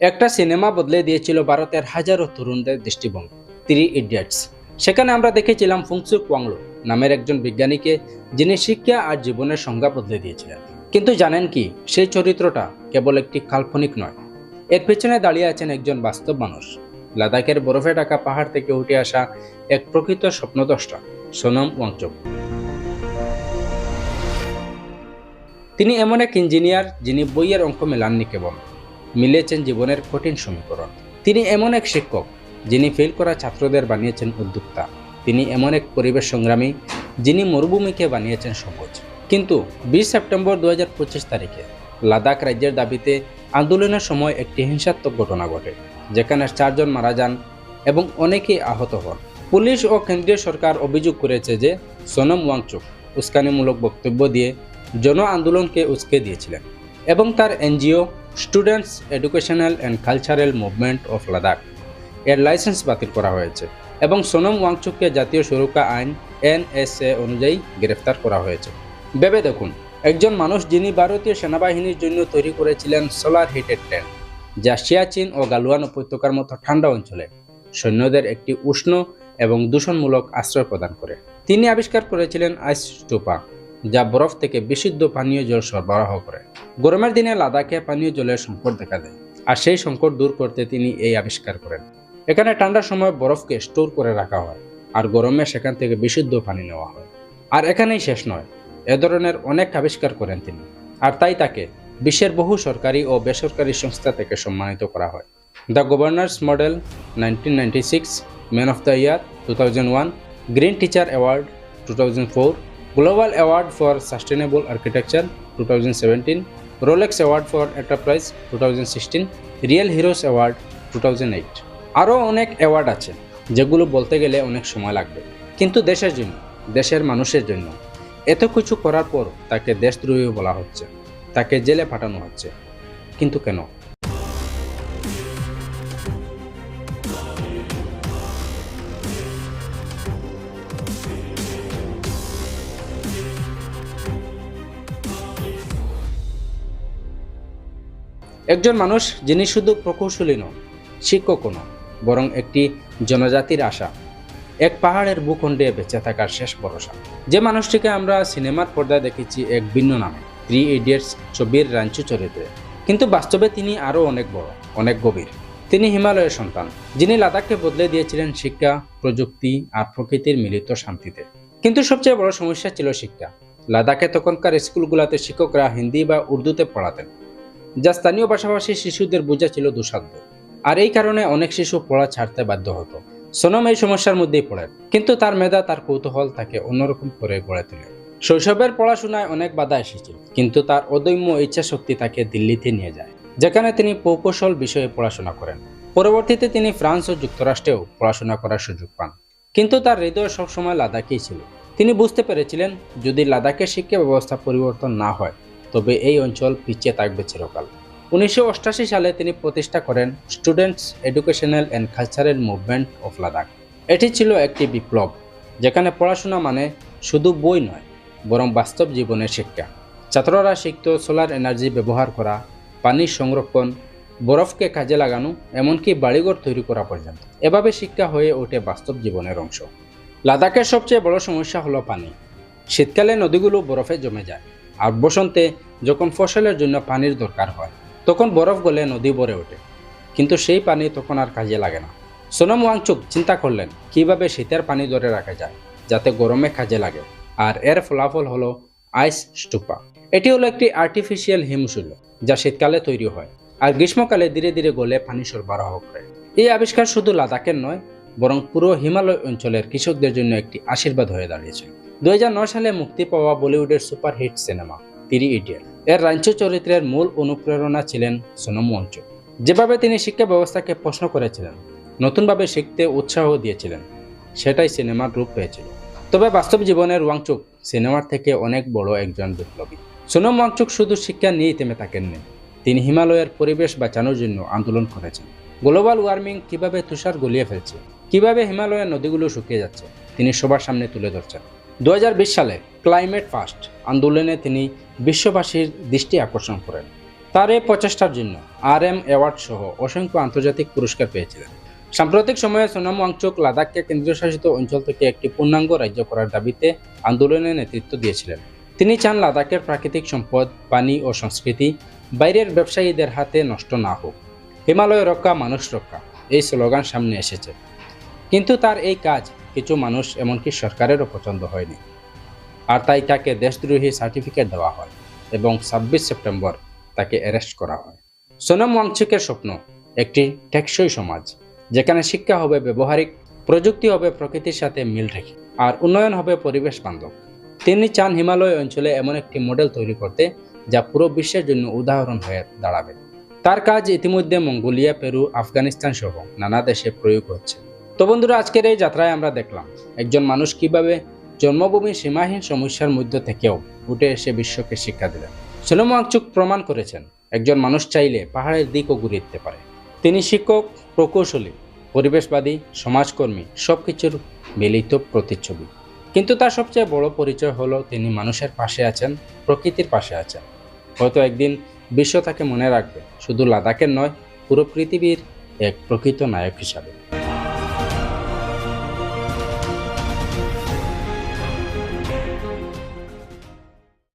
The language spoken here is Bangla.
একটা সিনেমা বদলে দিয়েছিল ভারতের হাজারো তরুণদের দৃষ্টিভঙ্গি থ্রি ইডিয়টস সেখানে আমরা দেখেছিলাম ফুংসু কোয়াংলো নামের একজন বিজ্ঞানীকে, যিনি শিক্ষা আর জীবনের সংজ্ঞা বদলে দিয়েছিলেন। কিন্তু জানেন কি, সেই চরিত্রটা কেবল একটি কাল্পনিক নয়। এর পেছনে দাঁড়িয়ে আছেন একজন বাস্তব মানুষ। লাদাখের বরফে ঢাকা পাহাড় থেকে উঠে আসা এক প্রকৃত স্বপ্নদ্রষ্টা, সোনম ওয়াংচুক। তিনি এমন এক ইঞ্জিনিয়ার যিনি বইয়ের অঙ্ক মেলাননি কেবল। মিলেছেন জীবনের কঠিন সমীকরণ। তিনি এমন এক শিক্ষক, যিনি ফেল করা ছাত্রদের বানিয়েছেন উদ্যোক্তা। তিনি এমন এক পরিবেশ সংগ্রামী, যিনি মরুভূমিকে বানিয়েছেন সবুজ। কিন্তু বিশ সেপ্টেম্বর দুহাজার পঁচিশ তারিখে লাদাখ রাজ্যের দাবিতে আন্দোলনের সময় একটি হিংসাত্মক ঘটনা ঘটে, যেখানে চারজন মারা যান এবং অনেকেই আহত হন। পুলিশ ও কেন্দ্রীয় সরকার অভিযোগ করেছে যে সোনম ওয়াংচুক উস্কানিমূলক বক্তব্য দিয়ে জন আন্দোলনকে উস্কে দিয়েছিলেন এবং তার NGO students educational and cultural movement of Ladakh এর লাইসেন্স বাতিল করা হয়েছে এবং সোনম ওয়াংচুককে জাতীয় সুরক্ষা আইন এনএসএ অনুযায়ী গ্রেফতার করা হয়েছে। ভেবে দেখুন, একজন মানুষ যিনি ভারতীয় সেনাবাহিনীর জন্য তৈরি করেছিলেন সোলার হিটেড ট্যাঙ্ক যা সিয়াচিন ও গালুয়ান উপত্যকার মতো ঠান্ডা অঞ্চলে, সৈন্যদের একটি উষ্ণ এবং দূষণমূলক আশ্রয় প্রদান করে। তিনি আবিষ্কার করেছিলেন আইস স্টুপা যা বরফ থেকে বিশুদ্ধ পানীয় জল সরবরাহ করে। গরমের দিনে লাদাখে পানীয় জলের সংকট দেখা দেয়, আর সেই সংকট দূর করতে তিনি এই আবিষ্কার করেন। এখানে ঠান্ডার সময় বরফকে স্টোর করে রাখা হয়, আর গরমে সেখান থেকে বিশুদ্ধ পানি নেওয়া হয়। আর এখানেই শেষ নয়, এ ধরনের অনেক আবিষ্কার করেন তিনি, আর তাই তাকে বিশ্বের বহু সরকারি ও বেসরকারি সংস্থা থেকে সম্মানিত করা হয়। The governor's model nineteen man of the year green teacher award to global award for sustainable architecture two thousand seventeen Rolex award for enterprise two thousand sixteen real heroes award two thousand eight আরও অনেক অ্যাওয়ার্ড আছে, যেগুলো বলতে গেলে অনেক সময় লাগবে। কিন্তু দেশের জন্য, দেশের মানুষের জন্য, এত কিছু করার পর তাকে দেশদ্রোহী বলা হচ্ছে, তাকে জেলে পাঠানো হচ্ছে। কিন্তু কেন? একজন মানুষ যিনি শুধু প্রকৌশলী নন, শিক্ষকও নন, বরং একটি জনজাতির আশা। এক পাহাড়ের ভূখণ্ডে বেঁচে থাকার শেষ ভরসা। যে মানুষটিকে আমরা সিনেমার পর্দায় দেখেছি এক ভিন্ন নামে থ্রি ইডিয়টস ছবির রাঞ্চু চরিত্রে। কিন্তু বাস্তবে তিনি আরও অনেক বড়, অনেক গভীর। তিনি হিমালয়ের সন্তান, যিনি লাদাখকে বদলে দিয়েছিলেন শিক্ষা, প্রযুক্তি আর প্রকৃতির মিলিত শান্তিতে। কিন্তু সবচেয়ে বড় সমস্যা ছিল শিক্ষা। লাদাখে তখনকার স্কুলগুলোতে শিক্ষকরা হিন্দি বা উর্দুতে পড়াতেন। যা স্থানীয় ভাষাভাষী শিশুদের বোঝা ছিল দুঃসাধ্য। আর এই কারণে অনেক শিশু পড়া ছাড়তে বাধ্য হতো। সোনম এই সমস্যার মধ্যেই পড়েন কিন্তু তার মেধা, তার কৌতূহল তাকে অন্যরকম করে গড়ে তোলে। শৈশবের পড়াশোনায় অনেক বাধা এসেছিল, কিন্তু তার অদম্য ইচ্ছা শক্তি তাকে দিল্লিতে নিয়ে যায়, যেখানে তিনি প্রকৌশল বিষয়ে পড়াশোনা করেন। পরবর্তীতে তিনি ফ্রান্স ও যুক্তরাষ্ট্রেও পড়াশোনা করার সুযোগ পান। কিন্তু তার হৃদয় সবসময় লাদাখেই ছিল। তিনি বুঝতে পেরেছিলেন, যদি লাদাখের শিক্ষা ব্যবস্থা পরিবর্তন না হয় তবে এই অঞ্চল পিছিয়ে থাকবে চিরকাল। উনিশশো অষ্টআশি সালে তিনি প্রতিষ্ঠা করেন students educational and cultural movement of Ladakh এটি ছিল একটি বিপ্লব, যেখানে পড়াশোনা মানে শুধু বই নয়, বরং বাস্তব জীবনের শিক্ষা। ছাত্ররা শিখত সোলার এনার্জি ব্যবহার করা পানির সংরক্ষণ, বরফকে কাজে লাগানো, এমনকি বাড়িঘর তৈরি করা পর্যন্ত। এভাবে শিক্ষা হয়ে ওঠে বাস্তব জীবনের অংশ। লাদাখের সবচেয়ে বড় সমস্যা হলো পানি। শীতকালে নদীগুলো বরফে জমে যায়। আর বসন্তে যখন ফসলের জন্য পানির দরকার হয়, তখন বরফ গলে নদী ভরে ওঠে। কিন্তু সেই পানি তখন আর কাজে লাগে না। সোনম ওয়াংচুক চিন্তা করলেন, কীভাবে শীতের পানি ধরে রাখা যায়, যাতে গরমে কাজে লাগে? আর এর ফলাফল হলো আইস স্টুপা। এটি হলো একটি আর্টিফিশিয়াল হিমশৈল, যা শীতকালে তৈরি হয়, আর গ্রীষ্মকালে ধীরে ধীরে গলে পানি সরবরাহ করে। এই আবিষ্কার শুধু লাদাখের নয়, বরং পুরো হিমালয় অঞ্চলের কৃষকদের জন্য একটি আশীর্বাদ হয়ে দাঁড়িয়েছিল দুই হাজার নয় সালে মুক্তি পাওয়া বলিউডের সুপারহিট সিনেমা, তিরি ইডিয়ট। এর রাঞ্চু চরিত্রের মূল অনুপ্রেরণা ছিলেন সোনম ওয়াংচুক যেভাবে তিনি শিক্ষা ব্যবস্থাকে প্রশ্ন করেছিলেন, নতুনভাবে শিখতে উৎসাহ দিয়েছিলেন, সেটাই সিনেমার রূপ পেয়েছিল। তবে বাস্তব জীবনের ওয়াংচুক সিনেমার থেকে অনেক বড় একজন বিপ্লবী। সোনম ওয়াংচুক শুধু শিক্ষা নিয়েই থেমে থাকেননি, তিনি হিমালয়ের পরিবেশ বাঁচানোর জন্য আন্দোলন করেছেন। গ্লোবাল ওয়ার্মিং কীভাবে তুষার গলিয়ে ফেলছে, কীভাবে হিমালয়ের নদীগুলো শুকিয়ে যাচ্ছে, তিনি সবার সামনে তুলে ধরছেন। দু হাজার বিশ সালে ক্লাইমেট ফার্স্ট আন্দোলনে তিনি বিশ্ববাসীর দৃষ্টি আকর্ষণ করেন। তার এই প্রচেষ্টার জন্য আর এম অ্যাওয়ার্ড সহ অসংখ্য আন্তর্জাতিক পুরস্কার পেয়েছিলেন। সাম্প্রতিক সময়ে সোনাম ওয়াংচুক লাদাখকে কেন্দ্রশাসিত অঞ্চল থেকে একটি পূর্ণাঙ্গ রাজ্য করার দাবিতে আন্দোলনে নেতৃত্ব দিয়েছিলেন। তিনি চান লাদাখের প্রাকৃতিক সম্পদ, পানি ও সংস্কৃতি বাইরের ব্যবসায়ীদের হাতে নষ্ট না হোক। হিমালয় রক্ষা, মানুষ রক্ষা, এই স্লোগান সামনে এসেছে। কিন্তু তার এই কাজ কিছু মানুষ এমনকি সরকারেরও পছন্দ হয়নি। আর তাই তাকে দেশদ্রোহী সার্টিফিকেট দেওয়া হয় এবং ছাব্বিশ সেপ্টেম্বর তাকে অ্যারেস্ট করা হয়। সোনম ওয়াংচুকের স্বপ্ন, একটি টেকসই সমাজ, যেখানে শিক্ষা হবে ব্যবহারিক, প্রযুক্তি হবে প্রকৃতির সাথে মিল রেখে, আর উন্নয়ন হবে পরিবেশ বান্ধব। তিনি চান হিমালয় অঞ্চলে এমন একটি মডেল তৈরি করতে, যা পুরো বিশ্বের জন্য উদাহরণ হয়ে দাঁড়াবে। তার কাজ ইতিমধ্যে মঙ্গোলিয়া, পেরু, আফগানিস্তান সহ নানা দেশে প্রয়োগ হচ্ছে। তো বন্ধুরা, আজকের এই যাত্রায় আমরা দেখলাম একজন মানুষ কীভাবে জন্মভূমির সীমাহীন সমস্যার মধ্য থেকেও উঠে এসে বিশ্বকে শিক্ষা দিলেন। সেলম ওয়াংচুক প্রমাণ করেছেন, একজন মানুষ চাইলে পাহাড়ের দিকও ঘুরে দিতে পারে। তিনি শিক্ষক, প্রকৌশলী, পরিবেশবাদী, সমাজকর্মী সব কিছুর মিলিত প্রতিচ্ছবি। কিন্তু তার সবচেয়ে বড় পরিচয় হলো তিনি মানুষের পাশে আছেন, প্রকৃতির পাশে আছেন। হয়তো একদিন বিশ্ব তাকে মনে রাখবে, শুধু লাদাখের নয়, পুরো পৃথিবীর এক প্রকৃত নায়ক হিসাবে।